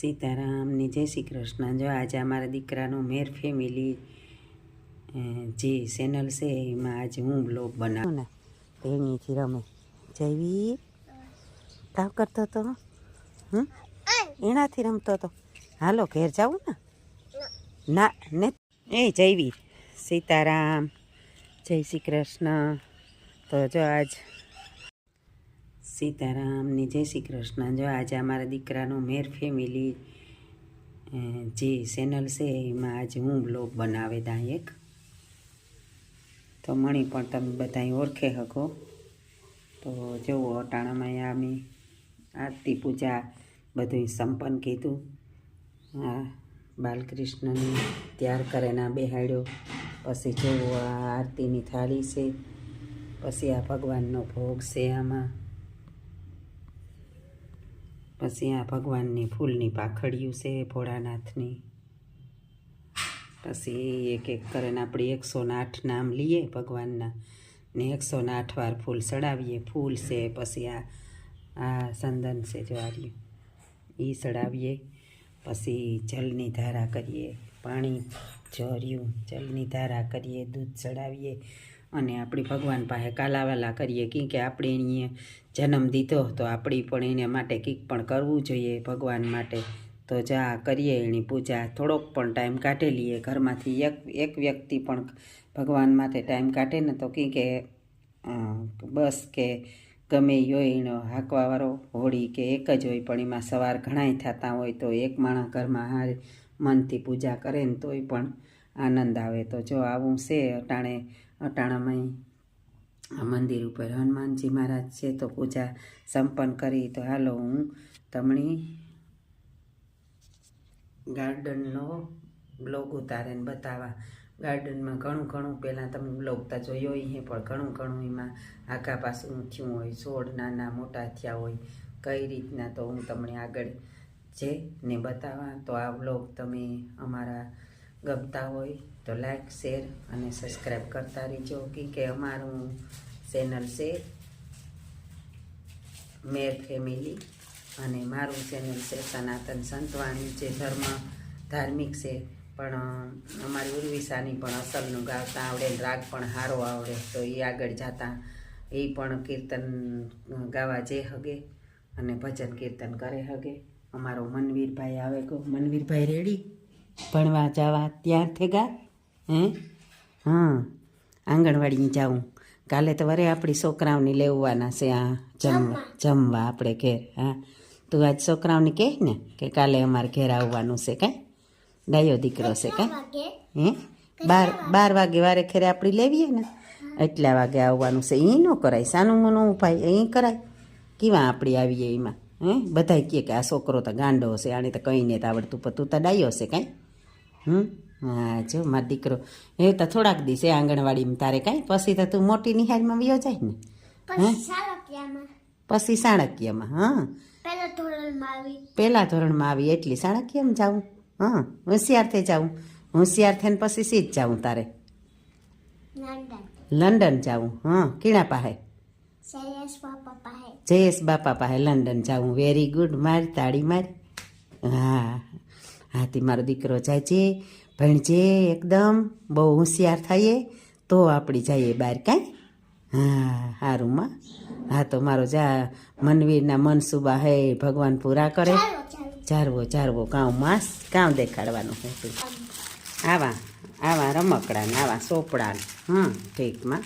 સીતારામની જય શ્રી કૃષ્ણ. જો આજે અમારા દીકરાનું મેર ફેમિલી જે ચેનલ છે એમાં આજે હું બ્લોગ બનાવું ને તેણીથી રમે. જૈવી તાવ કરતો હતો? હમ? એનાથી રમતો હતો? હાલો, ઘેર જાવું ને? ના, ને? એ જૈવી સીતારામ. જય શ્રી કૃષ્ણ. તો જો આજ સીતારામની જય શ્રી કૃષ્ણ. જો આજે અમારા દીકરાનું મેર ફેમિલી જે ચેનલ છે એમાં આજે હું બ્લોગ બનાવે ત્યાં એક. તો મણી પણ તમે બધા ઓળખે શકો તો જુઓ, અટાણામાં અમે આરતી પૂજા બધું સંપન્ન કીધું. આ બાલકૃષ્ણને ત્યાર કરેના બેહાડ્યો. પછી જુઓ, આ આરતીની થાળી છે. પછી આ ભગવાનનો ભોગ છે આમાં. પછી આ ભગવાનની ફૂલની પાખડિયું છે ભોળાનાથની. પછી એક એક કરીને આપણે એકસોને આઠ નામ લઈએ ભગવાનના ને એકસોને આઠ વાર ફૂલ ચડાવીએ ફૂલ છે, પછી આ આ સંદન છે જ્વાર્યું. એ ચડાવીએ પછી જલની ધારા કરીએ, પાણી જોર્યું જલની ધારા કરીએ, દૂધ ચડાવીએ અને આપણી ભગવાન પાસે કાલાવાલા કરીએ કેમ કે આપણે એણીએ જન્મ દીધો તો આપણી પણ એને માટે કંઈક પણ કરવું જોઈએ ભગવાન માટે. તો જા કરીએ એની પૂજા. થોડોક પણ ટાઈમ કાઢી લઈએ. ઘરમાંથી એક એક વ્યક્તિ પણ ભગવાન માટે ટાઈમ કાઢે ને તો કંઈ કે બસ કે ગમે હોય એનો હાંકવાવાળો હોળી કે એક જ હોય પણ એમાં સવાર ઘણાય થતા હોય તો એક માણસ ઘરમાં હાર મનથી પૂજા કરે ને તોય પણ આનંદ આવે. તો જો આવું છે અટાણે અટાણામાં મંદિર ઉપર હનુમાનજી મહારાજ છે તો પૂજા સંપન્ન કરી તો હાલો હું તમને ગાર્ડનનો બ્લોગ ઉતારીને બતાવવા ગાર્ડનમાં ઘણું ઘણું પહેલાં તમે બ્લોગ તો જોયો હે પણ ઘણું ઘણું એમાં આખા પાસું થયું હોય છોડ નાના મોટા થયા હોય, કઈ રીતના તો હું તમને આગળ છે ને બતાવવા તો આ બ્લોગ તમે અમારા ગમતા હોય તો લાઈક શેર અને સબસ્ક્રાઈબ કરતા રહીજો. કે અમારું ચેનલ છે મેર ફેમિલી અને મારું ચેનલ છે સનાતન સંતવાણી, જે ધર્મ ધાર્મિક છે. પણ અમારી ઉર્વિસાની પણ અસલનું ગાતા આવડે રાગ પણ સારો આવડે. તો એ આગળ જતા એ પણ કીર્તન ગાવા જે હગે અને ભજન કીર્તન કરે હગે. અમારો મનવીરભાઈ આવે ગો મનવીરભાઈ રેડી? ભણવા જવા? ત્યાંથી થેગા હે હા આંગણવાડીમાં જાઉં. કાલે તો વરે આપણી છોકરાઓને લેવવાના છે આ જમવા. જમવા. આપણે ઘેર હા. તું આજ છોકરાઓને કહે ને કે કાલે અમારે ઘેર આવવાનું છે કાંઈ? ડાયો દીકરો છે કાંઈ? હે? બાર બાર વાગે વારે ખેરે આપણી લેવીએ ને. એટલા વાગે આવવાનું છે. એ ન કરાય. સાનું મનું ભાઈ અહીં કરાય. કેવા આપણી આવીએ એમાં? હે? બધાય કહે કે આ છોકરો તો ગાંડો છે. આને તો કંઈ નહીં આવડતું પણ તું તો ડાયો છે કાંઈ? હમ? હા જો મારો દીકરો. એ તો થોડાક દિવસે આંગણવાડીમાં તારે કાંઈ? પછી તો તું મોટી નિહાળમાં વયો જાય ને. પછી સાણકીયામાં હા. પહેલા ધોરણમાં આવી. પહેલા ધોરણમાં આવી એટલી સાણકીયામાં જાઉં? હા હોશિયાર થઈ જાઉં. હોશિયાર થઈને પછી સીધ જાઉં તારે. લંડન. જાઉં હા. કીણા પાસે? જયેશ બાપા પાસે. લંડન જાઉં. વેરી ગુડ માર તાળી માર. હા. હાથી મારો દીકરો જાય છે. ભણજે એકદમ બહુ હોશિયાર થઈએ તો આપણી જઈએ બહાર કાંઈ? હા સારુંમાં હા તો મારો જા મનવીરના મનસુબા હે ભગવાન પૂરા કરે. ચારવો ચારવો કાં માસ કાં દેખાડવાનું હે તું? આવા આવા રમકડાને આવા સોપડાને. હં ઠીકમાં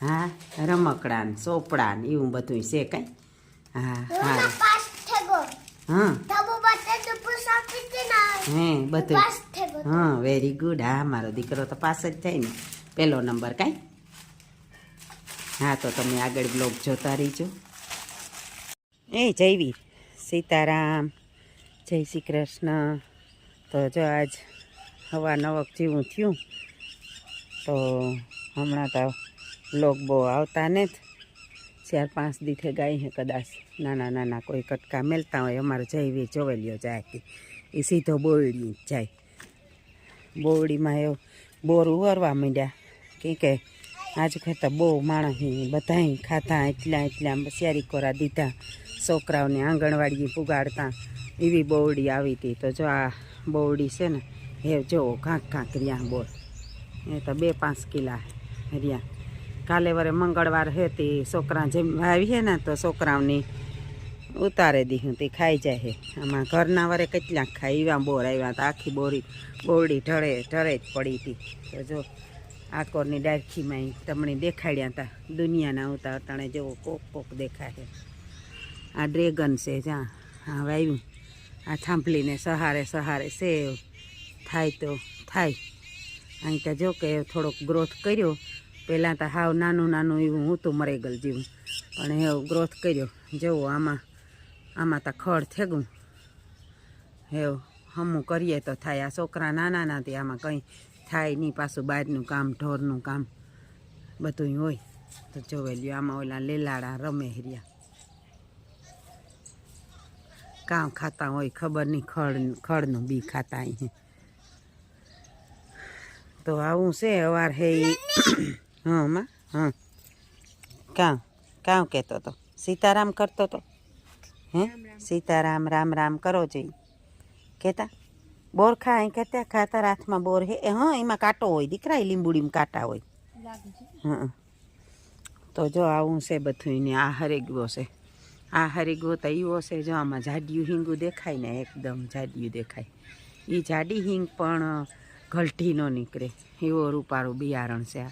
હા રમકડા ને સોપડા ને એવું બધું છે કાંઈ? હા હા. હા તબુ બતે તો પુસાકી તે ના હે બધું. હા વેરી ગુડ હા મારો દીકરો તો પાસ જ થાય ને. પહેલો નંબર કાંઈ? હા તો તમે આગળ બ્લોગ જોતા રહીજો. એ જયવીર. સીતારામ. જય શ્રી કૃષ્ણ. તો જો આજ હવા નવક જેવું થયું તો હમણાં તો બ્લોગ બહુ આવતા ને જ ચાર પાંચ દીઠે ગાય હે કદાચ નાના નાના કોઈ કટકા મેલતા હોય, અમારે જયવીર જોવેલીઓ જાય એ સીધો બોવડી જાય. બોવડીમાં એવો બોર ઉવરવા માંડ્યા કે કે આજ કરતાં બહુ માણસ બધાય ખાતા એટલા એટલા શિયારી કોરા દીધા, છોકરાઓને આંગણવાડી પુગાડતા, એવી બોવડી આવી હતી. તો જો આ બોવડી છે ને, એ જો ઘાંક ઘાંક રહ્યા બોર. એ તો બે પાંચ કિલા રહ્યા. કાલે વરે મંગળવાર હતી છોકરા જેમ આવીએ ને તો છોકરાઓની ઉતારે દીધું તે ખાઈ જાય હે. આમાં ઘરના વરે કેટલાક ખાય એવા બોર આવ્યા તો આખી બોરી, બોરડી ઢળે ઢળે જ પડી હતી. તો જો આકોરની ડાળખીમાં તમને દેખાડ્યા હતા દુનિયાના ઉતાર તણે જેવો કોક કોક દેખાય આ ડ્રેગન છે જ્યાં હા વાવ્યું આ થાંભલીને સહારે સહારે સેવ, થાય તો થાય. અહીં તો જો કે થોડોક ગ્રોથ કર્યો પહેલાં તો હાવ નાનું નાનું એવું હું તો મરેગલ જેવું પણ એવું ગ્રોથ કર્યો. જેવો આમાં આમાં તો ખડ થેગું. એવું હમું કરીએ તો થાય. આ છોકરા નાના નાથી આમાં કંઈ થાય નહીં. પાછું બહારનું કામ, ઢોરનું કામ બધું હોય. તો જોવાઈ લ્યો, આમાં ઓલા લીલાડા રમે હર્યા કામ ખાતા હોય ખબર નહીં, ખડ, ખડનું બી ખાતા અહીં. તો આવું છે અવાર હે હા માં હં કાં કામ કહેતો તો? સીતારામ કરતો તો? હે? સીતારામ રામ રામ કરો જઈ. કહેતા બોર ખા અહીં કહેતા ખાતા હાથમાં બોર હે. હા, એમાં કાંટો હોય, દીકરા, એ લીંબુડીમાં કાંટા હોય. હં તો જો આવું છે બધું ને આ હરેગવો છે. આ હરેગવો તો એવો છે, જો આમાં જાડિયું હિંગું દેખાય ને, એકદમ જાડિયું દેખાય. એ જાડી હિંગ પણ ઘલટી ન નીકળે. એવો રૂપાળું બિયારણ છે આ.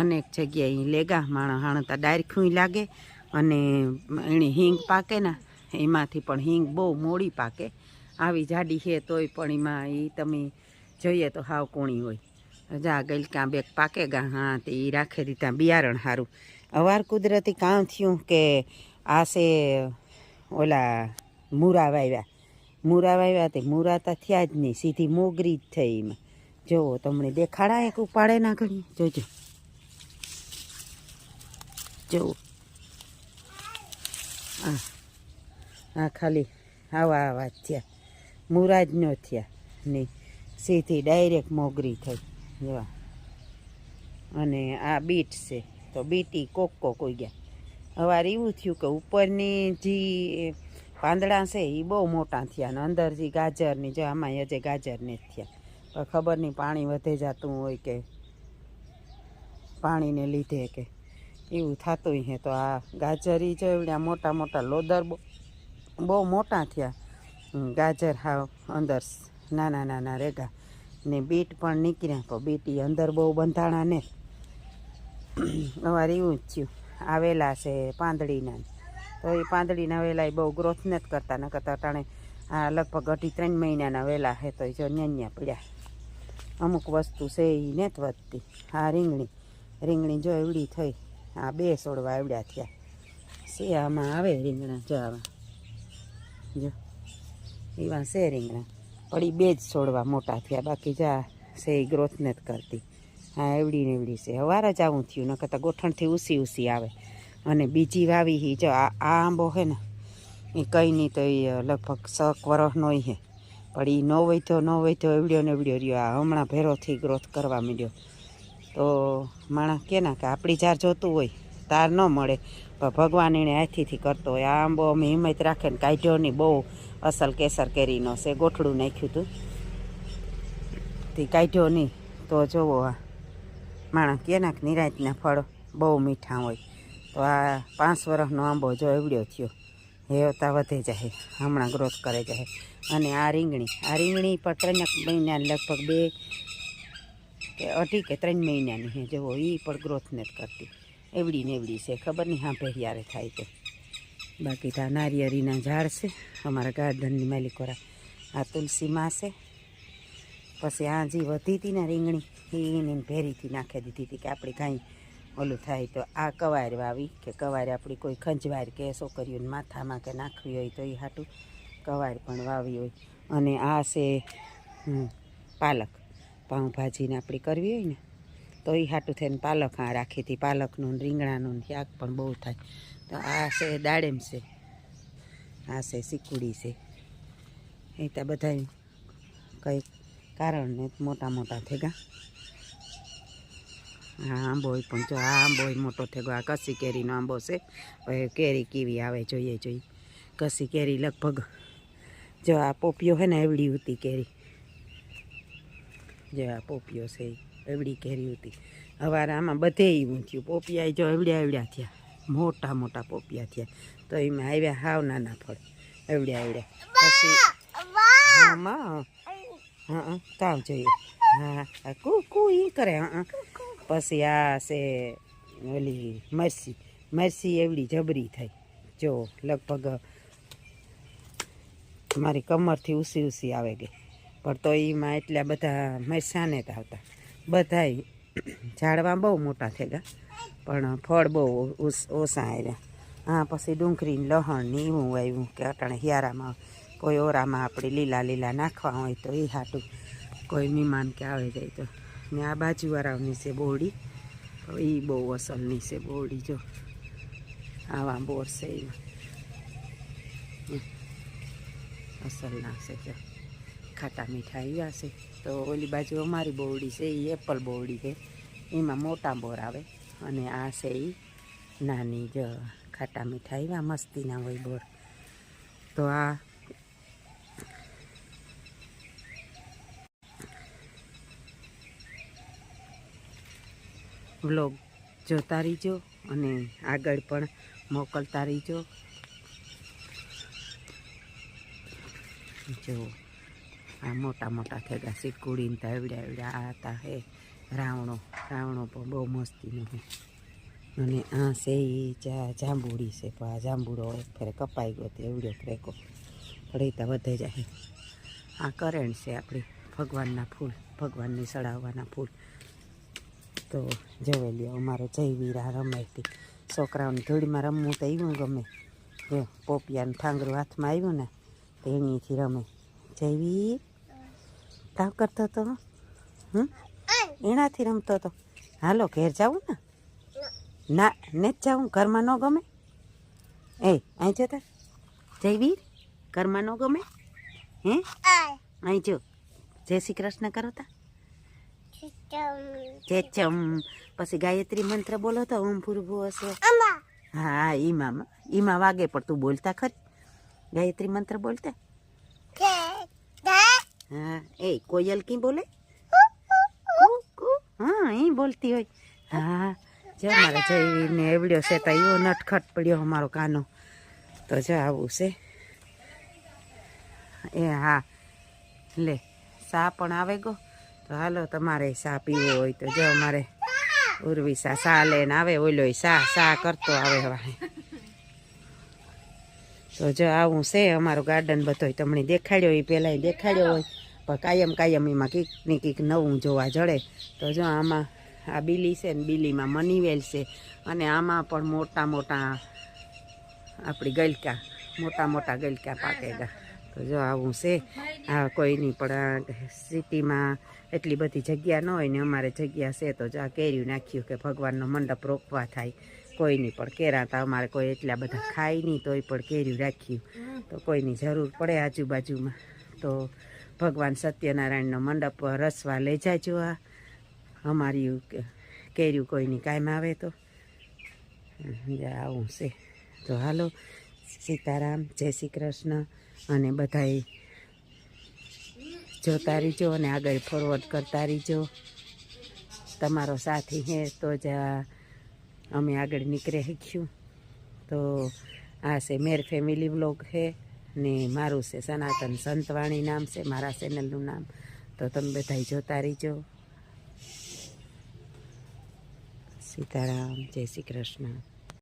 અનેક જગ્યાએ લેગા માણસ હાણતા ડાયરખું લાગે અને એની હિંગ પાકે ને એમાંથી પણ હિંગ બહુ મોડી પાકે. આવી જાડી છે તોય પણ એમાં એ તમે જોઈએ તો હાવ કોણી હોય. જા ગઈલકા બેક પાકે ગા, હા, તે એ રાખે દીધા બિયારણ સારું અવાર કુદરતી કામ થયું કે આ છે ઓલા મૂરા વાવ્યા મૂરા વાવ્યા તે મૂરા તો થયા જ નહીં, સીધી મોગરી જ થઈ એમાં. જુઓ તમને દેખાડા એક ઉપાડે ના ઘણી જોજો. જુઓ આ આ ખાલી આવા આવા થયા. મુરાજનો થયા. ને સીધી ડાયરેક્ટ મોગરી થઈ. જવા અને આ બીટ છે. તો બીટી કોક હોઈ ગયા. હવે એવું થયું કે ઉપરની જે પાંદડા છે એ બહુ મોટા થયા અને અંદર જે ગાજરની જો આમાં હજે ગાજરને જ થયા. પણ ખબર નહીં પાણી વધે જતું હોય કે પાણીને લીધે કે એવું થતું હે. તો આ ગાજરી જો એવડ્યા મોટા મોટા લોદર બહુ મોટા થયા. ગાજર હાવ અંદર નાના નાના રેગા. ને બીટ પણ નીકળ્યા, તો બીટ અંદર બહુ બંધાણા ને. અમારે એવું જ થયું. આવેલા છે પાંદડીના. તો એ પાંદડીના વેલા એ બહુ ગ્રોથ નથી કરતા ન કરતા ટાણે આ લગભગ અઢી ત્રણ મહિનાના વેલા હે, તો જો ન્યા પડ્યા. અમુક વસ્તુ છે એ નથી વધતી. આ રીંગણી રીંગણી જો એવડી થઈ. આ બે છોડવા એવડ્યા થયા. આમાં આવે રીંગણા જો આવા જો, એવા છે રીંગણા. પડી બે જ છોડવા મોટા થયા, બાકી જા છે એ ગ્રોથ નથી કરતી. હા, એવડી ને એવડી છે. હવારે જ આવું થયું ન કરતાં ગોઠણથી ઉસી ઉસી આવે. અને બીજી વાવી હી, જો આ આંબો હે ને એ કંઈ નહીં તો એ લગભગ શક વરસનો હે. પણ એ ન વૈધો ન વૈધો એવડ્યો ને એવડ્યો રહ્યો. આ હમણાં ભેરોથી ગ્રોથ કરવા માંડ્યો. તો માણસ કે ના કે આપણી જાર જોતું હોય, તાર ન મળે. પણ ભગવાન એણે હાથીથી કરતો હોય. આ આંબો અમે હિંમત રાખે ને કાઢ્યો નહીં, બહુ અસલ કેસર કેરીનો છે, ગોઠડું નાખ્યું હતું તે કાઢ્યો નહીં. તો જોવો આ માણસ કે ના કે નિરાંતના ફળ, બહુ મીઠા હોય. તો આ પાંચ વર્ષનો આંબો જો એવડ્યો થયો, હેવતા વધે જાય, હમણાં ગ્રોથ કરે જાય. અને આ રીંગણી આ રીંગણી પણ ત્રણેક મહિના લગભગ બે કે અઢી કે ત્રણ મહિનાની હે જુઓ એ પણ ગ્રોથ નથી કરતી. એવડી ને એવડી છે, ખબર નહીં હા પહેરિયારે થાય તો. બાકી તો આ નારિયેળીના ઝાડ છે, અમારા ગાર્ડનની માલિકોરા આ તુલસી માં છે. પછી આ જે વધી હતી ને રીંગણી એને ભેરીથી નાખી દીધી હતી કે આપણે કાંઈ ઓલું થાય તો આ કવાર વાવી કે કવારે આપણી કોઈ ખંજવાર કે છોકરીઓને માથામાં કે નાખવી હોય તો એ હાટું કવાર પણ વાવી હોય. અને આ છે પાલક. પાઉંભાજીને આપણી કરવી હોય ને, તો એ હાટું થઈને પાલક આ રાખી હતી, પાલકનું રીંગણાનું શાક પણ બહુ થાય. તો આ છે દાડેમ છે, આ છે સિકુડી છે. એ ત્યાં બધા કંઈક કારણને મોટા મોટા થેગા હા આંબો પણ જો આ આંબો મોટો થેગો આ કસી કેરીનો આંબો છે. હવે કેરી કેવી આવે જોઈએ જોઈએ કસી કેરી લગભગ, જો આ પોપિયો હે ને, એવડી હતી કેરી. જો આ પોપિયો છે, એવડી કેરી હતી. હવારે આમાં બધે એવું થયું. પોપિયા જો એવડ્યા એવડ્યા થયા. મોટા મોટા પોપિયા થયા. તો એમાં આવ્યા હાવ નાના ફળ. એવડ્યા એવડ્યા. પછી હા માં હા તાવ જોઈએ હા કુ કુ એ કરે હા. પછી આ છે ઓલી મરસી. મરસી એવડી જબરી થઈ. જો લગભગ મારી કમરથી ઉસી ઉસી આવે ગઈ. પણ તો એમાં એટલા બધા મરસાને જ આવતા. બધાય ઝાડવા બહુ મોટા ગયા, પણ ફળ બહુ ઓછા આવ્યા હા, પછી ડુંગળી લહણ ને એવું આવ્યું કે અટાણે હિયારામાં કોઈ ઓરામાં આપણે લીલા લીલા નાખવા હોય તો એ હાટું કોઈ મહેમાન કે આવે જાય તો. ને આ બાજુવાળાની છે બોરડી એ બહુ અસલની છે બોરડી જો. આવા બોર છે એમાં. અસલના છે જો. ખાટા મીઠા આવ્યા છે તો ઓલી બાજુ અમારી બોવડી છે એ એપલ બોવડી છે. એમાં મોટા બોર આવે અને આ છે એ નાની જ ખાટા મીઠા આવ્યા મસ્તીના હોય બોર. તો આ વ્લોગ જોતા રહીજો અને આગળ પણ મોકલતા રહીજો. જો. આ મોટા મોટા થેગા સિકુડીને તો એવડ્યા એવડ્યા હતા હે. રાવણો રાવણો પણ બહુ મસ્તીનો નથી અને આ છે એ જા, જાંબુડી છે, પણ આ જાંબુડો એક ફેરે કપાઈ ગયો તો એવડ્યો ફ્રેકો રહીતા વધે જાય. આ કરેણ છે આપણી ભગવાનના ફૂલ, ભગવાનને ચડાવવાના ફૂલ. તો જવે લ્યો, અમારે જયવીરા રમે હતી છોકરાઓને ધૂળમાં રમવું તો એવું ગમે. જો, પોપિયાને ઠાંગરું હાથમાં આવ્યું ને, તો એનીથી રમે. જયવીર કામ કરતો હતો? હમ? એનાથી રમતો હતો. હાલો ઘેર જાવું ને? ના ને જ જાવું ઘરમાં ન ગમે? એ અહીં જતા જયવીર ઘરમાં ન ગમે? હે? અહીં જો. જય શ્રી કૃષ્ણ કરો તા ચેચમ પછી ગાયત્રી મંત્ર બોલો તો ઓમ ભૂર્ભુ હશે હા ઈમામાં. ઈમાં વાગે પણ તું બોલતા ખરી. ગાયત્રી મંત્ર બોલતા? હા. એ કોયલ કી બોલે. હા એ બોલતી હોય. હા જો મારા જઈને એવડ્યો છે તો એવો નટખટ પડ્યો અમારો કાનો. તો જો આવું છે. એ હા. લે સા પણ આવે ગો. તો હાલો તમારે સા પીવો હોય તો જો અમારે ઉર્વી સા સા લઈને આવે ઓલો સા સા કરતો આવે હવે. તો જો આવું છે, અમારું ગાર્ડન બધોય તમને દેખાડ્યો એ પહેલાં દેખાડ્યો હોય, પણ કાયમ કાયમ એમાં કીક ને કીક નવું જોવા જડે. તો જો આમાં આ બીલી છે ને, બીલીમાં મનીવેલ છે, અને આમાં પણ મોટા મોટા આપણી ગલકા, મોટા મોટા ગલકા પાકેગા. તો જો આવું છે. આ કોઈની પણ સિટીમાં એટલી બધી જગ્યા ન હોય ને અમારે જગ્યા છે, તો જો આ કેર્યું નાખ્યું કે ભગવાનનો મંડપ રોપવા થાય. કોઈની પણ કેરાતા અમારે કોઈ એટલા બધા ખાય નહીં, તોય પણ કેર્યું રાખ્યું તો કોઈની જરૂર પડે આજુબાજુમાં. તો ભગવાન સત્યનારાયણનો મંડપ રસવા લઈ જાજો આ. અમારી કેર્યું કોઈની કાયમ આવે તો. આવું છે. તો હાલો, સીતારામ, જય શ્રી કૃષ્ણ અને બધાય જોતા રહીજો અને આગળ ફોરવર્ડ કરતા રહીજો. તમારો સાથી હે તો જ અમે આગળ નીકળે શીખ્યું તો આ છે મેર ફેમિલી વ્લોગ છે ને મારું છે સનાતન સંતવાણી નામ છે, મારા ચેનલનું નામ. તો તમે બધાય જોતા રહીજો. સીતારામ, જય શ્રી કૃષ્ણ.